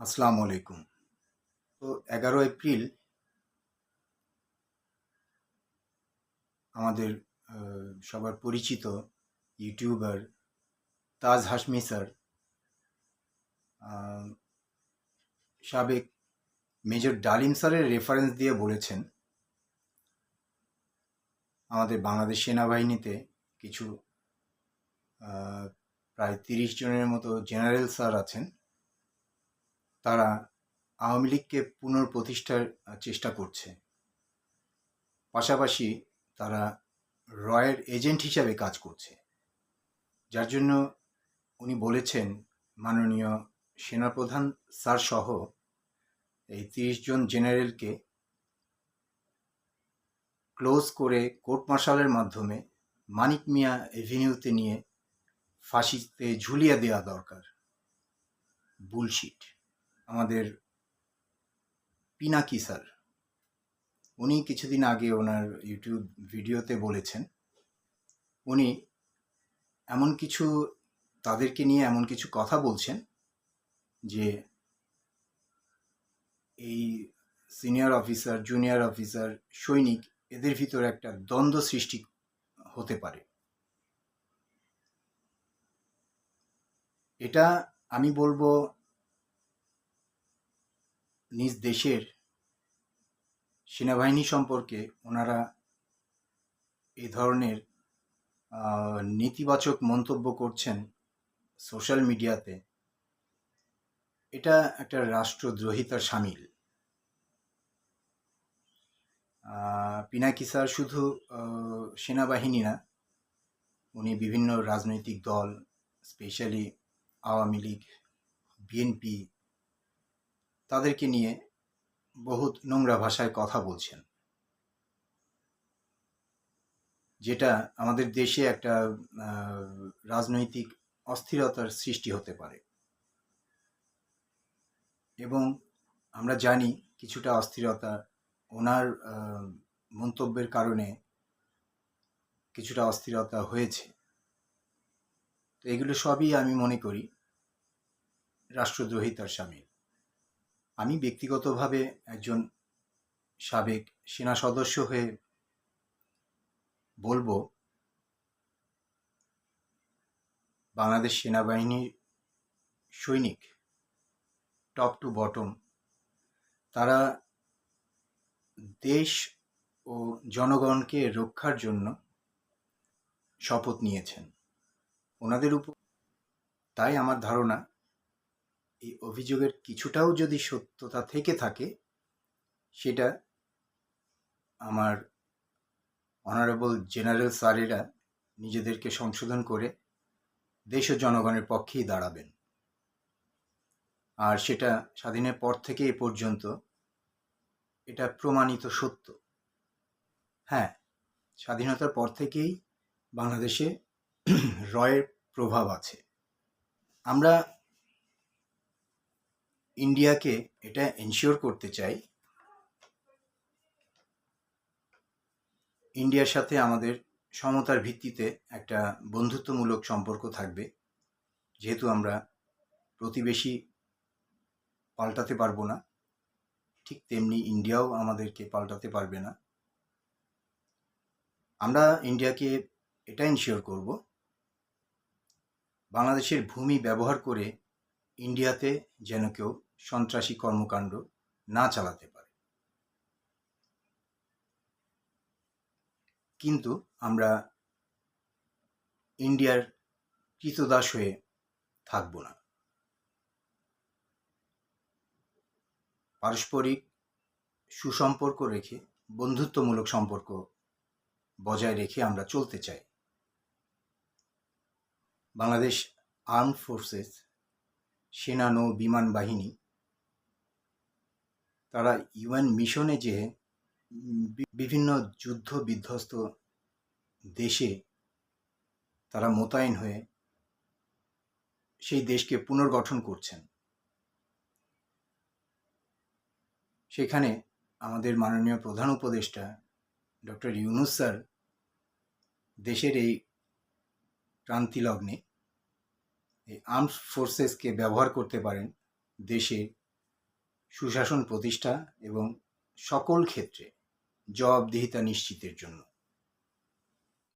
আসসালামু আলাইকুম। তো এগারো এপ্রিল আমাদের সবার পরিচিত ইউটিউবার তাজ হাসমি স্যার সাবেক মেজর ডালিম স্যারের রেফারেন্স দিয়ে বলেছেন, আমাদের বাংলাদেশ সেনাবাহিনীতে কিছু প্রায় তিরিশ জনের মতো জেনারেল স্যার আছেন। তারা আওয়ামী লীগকে পুনঃপ্রতিষ্ঠার আহ, চেষ্টা করছে। পাশাপাশি তারা রয়ের এজেন্ট হিসাবে কাজ করছে। যার জন্য উনি বলেছেন মাননীয় সেনাপ্রধান স্যার সহ এই তিরিশ জন জেনারেলকে ক্লোজ করে কোর্ট মার্শালের মাধ্যমে মানিক মিয়া এভিনিউতে নিয়ে ফাঁসিতে ঝুলিয়ে দেওয়া দরকার। বুলশিট। আমাদের পিনাকি স্যার। উনি কিছুদিন আগে ওনার ইউটিউব ভিডিওতে বলেছেন, উনি এমন কিছু তাদেরকে নিয়ে এমন কিছু কথা বলছেন যে এই সিনিয়র অফিসার, জুনিয়র অফিসার, সৈনিক, এদের ভিতরে একটা দ্বন্দ্ব সৃষ্টি হতে পারে। এটা আমি বলব নিজ দেশের সেনাবাহিনী সম্পর্কে ওনারা এই ধরনের নেতিবাচক মন্তব্য করছেন সোশ্যাল মিডিয়াতে। এটা একটা রাষ্ট্রদ্রোহিতার সামিল। পিনাকি স্যার শুধু সেনাবাহিনী না, উনি বিভিন্ন রাজনৈতিক দল, স্পেশালি আওয়ামী লীগ, বিএনপি তাদেরকে নিয়ে বহুত নোংরা ভাষায় কথা বলছেন। যেটা আমাদের দেশে একটা রাজনৈতিক অস্থিরতার সৃষ্টি হতে পারে। এবং আমরা জানি কিছুটা অস্থিরতা ওনার মন্তব্যের কারণে কিছুটা অস্থিরতা হয়েছে। তো এগুলো সবই আমি মনে করি রাষ্ট্রদ্রোহিতার সামিল। আমি ব্যক্তিগতভাবে একজন সাবেক সেনা সদস্য হয়ে বলব, বাংলাদেশ সেনাবাহিনীর সৈনিক টপ টু বটম তারা দেশ ও জনগণকে রক্ষার জন্য শপথ নিয়েছেন। ওনাদের উপর, তাই আমার ধারণা এই অভিযোগের কিছুটাও যদি সত্যতা থেকে থাকে, সেটা আমার অনারেবল জেনারেল স্যারেরা নিজেদেরকে সংশোধন করে দেশ ও জনগণের পক্ষেই দাঁড়াবেন। আর সেটা স্বাধীনের পর থেকে এ পর্যন্ত এটা প্রমাণিত সত্য। হ্যাঁ স্বাধীনতার পর থেকেই বাংলাদেশে রয়ের প্রভাব আছে। আমরা ইন্ডিয়াকে এটা এনশিওর করতে চাই। ইন্ডিয়ার সাথে আমাদের সমতার ভিত্তিতে একটা বন্ধুত্বমূলক সম্পর্ক থাকবে। যেহেতু আমরা প্রতিবেশী পাল্টাতে পারব না, ঠিক তেমনি ইন্ডিয়াও আমাদেরকে পাল্টাতে পারবে না। আমরা ইন্ডিয়াকে এটা এনশিওর করব। বাংলাদেশের ভূমি ব্যবহার করে ইন্ডিয়াতে যেন কেউ সন্ত্রাসী কর্মকাণ্ড না চালাতে পারে। কিন্তু আমরা ইন্ডিয়ার কৃতদাস হয়ে থাকব না। পারস্পরিক সুসম্পর্ক রেখে, বন্ধুত্বমূলক সম্পর্ক বজায় রেখে আমরা চলতে চাই। বাংলাদেশ আর্মড ফোর্সেস সেনা নৌ বিমান বাহিনী তারা ইউএন মিশনে যে বিভিন্ন যুদ্ধ বিধ্বস্ত দেশে তারা মোতায়েন হয়ে সেই দেশকে পুনর্গঠন করছেন। সেখানে আমাদের মাননীয় প্রধান উপদেষ্টা ডক্টর ইউনুস স্যার দেশের এই ক্রান্তি লগ্নে এই আর্মড ফোর্সেসকে ব্যবহার করতে পারেন দেশে সুশাসন প্রতিষ্ঠা এবং সকল ক্ষেত্রে জবাবদিহিতা নিশ্চিতের জন্য।